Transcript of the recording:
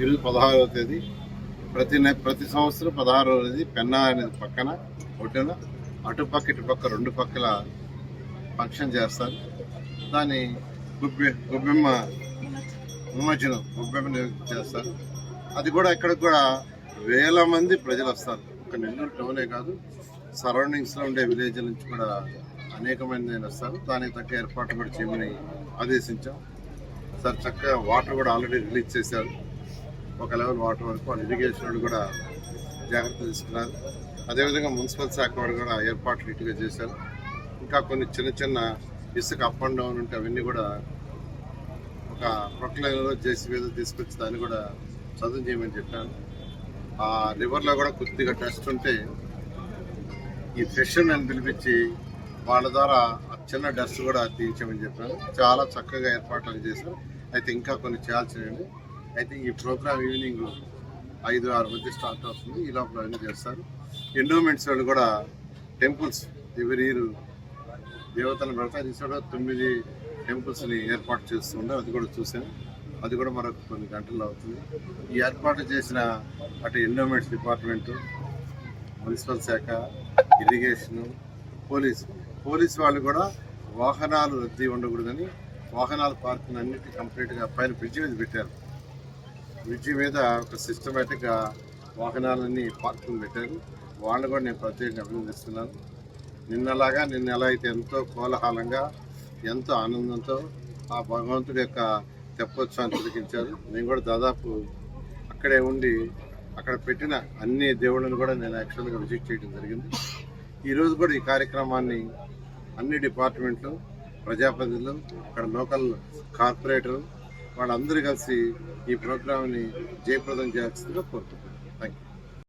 ఈరోజు పదహారవ తేదీ ప్రతి నె ప్రతి సంవత్సరం పదహారవ తేదీ పెన్నా అనేది పక్కన ఒడ్డున అటుపక్క ఇటుపక్క రెండు పక్కల ఫంక్షన్ చేస్తారు. దాన్ని గుబ్బె గుబ్బెమ్మ నిమజ్జనం గుబ్బెమ్మ చేస్తారు. అది కూడా ఇక్కడికి కూడా వేల మంది ప్రజలు వస్తారు. ఒక నెల్లూరు టౌనే కాదు సరౌండింగ్స్లో ఉండే విలేజ్ నుంచి కూడా అనేక మంది వస్తారు దానికి తగ్గ ఏర్పాట్లు కూడా చేయమని ఆదేశించాం. సార్ చక్కగా వాటర్ కూడా ఆల్రెడీ రిలీజ్ చేశారు. ఒక లెవెల్ వాటర్ వరకు వాళ్ళు ఇరిగేషన్ వాళ్ళు కూడా జాగ్రత్త తీసుకున్నారు. అదేవిధంగా మున్సిపల్ శాఖ వారు కూడా ఏర్పాట్లు ఇటుగా చేశారు. ఇంకా కొన్ని చిన్న చిన్న ఇసుక అప్ అండ్ డౌన్ ఉంటే అవన్నీ కూడా ఒక ప్రొక్లైన్లో జేసీ మీద తీసుకొచ్చి దాన్ని కూడా చదువు చేయమని చెప్పాను ఆ రివర్లో కూడా కొద్దిగా టెస్ట్ ఉంటే ఈ ఫిషర్మెన్ పిలిపించి వాళ్ళ ద్వారా ఆ చిన్న డస్ట్ కూడా తీయించమని చెప్పాను చాలా చక్కగా ఏర్పాట్లు చేశారు. అయితే ఇంకా కొన్ని చేయాల్సినవి అయితే ఈ ప్రోగ్రామ్ ఈవినింగ్ ఐదు ఆరు మధ్య స్టార్ట్ అవుతుంది. ఈ లోపల అన్నీ చేస్తారు. ఎండోమెంట్స్ వాళ్ళు కూడా టెంపుల్స్ ఎవరి ఇయర్ దేవతలను పెడతారు ఈ తొమ్మిది టెంపుల్స్ని ఏర్పాటు చేస్తుండే. అది కూడా చూశాను అది కూడా మరొక కొన్ని గంటల్లో అవుతుంది. ఈ ఏర్పాటు చేసిన అటు ఎండోమెంట్స్ డిపార్ట్మెంటు మున్సిపల్ శాఖ ఇరిగేషను పోలీస్. పోలీస్ వాళ్ళు కూడా వాహనాలు రద్దీ ఉండకూడదని వాహనాల పార్కింగ్ అన్నిటి కంప్లీట్గా పైన బ్రిడ్జి మీద పెట్టారు. బ్రిడ్జి మీద ఒక సిస్టమేటిక్గా వాహనాలన్నీ పార్కింగ్ పెట్టారు. వాళ్ళు కూడా నేను ప్రత్యేకంగా అభినందిస్తున్నాను. నిన్నలాగా నిన్న ఎలా అయితే ఎంతో కోలాహలంగా ఎంతో ఆనందంతో ఆ భగవంతుడి యొక్క తెప్పోత్సవాన్ని తిరిగించారు నేను కూడా దాదాపు అక్కడే ఉండి అక్కడ పెట్టిన అన్ని దేవుళ్ళను కూడా నేను యాక్చువల్గా విజిట్ చేయడం జరిగింది. ఈరోజు కూడా ఈ కార్యక్రమాన్ని అన్ని డిపార్ట్మెంట్లు ప్రజాప్రతినిధులు అక్కడ లోకల్ కార్పొరేటర్ వాళ్ళందరూ కలిసి ఈ ప్రోగ్రామ్ని జయప్రదం చేయాల్సిందిగా కోరుకుంటున్నాను థ్యాంక్ యూ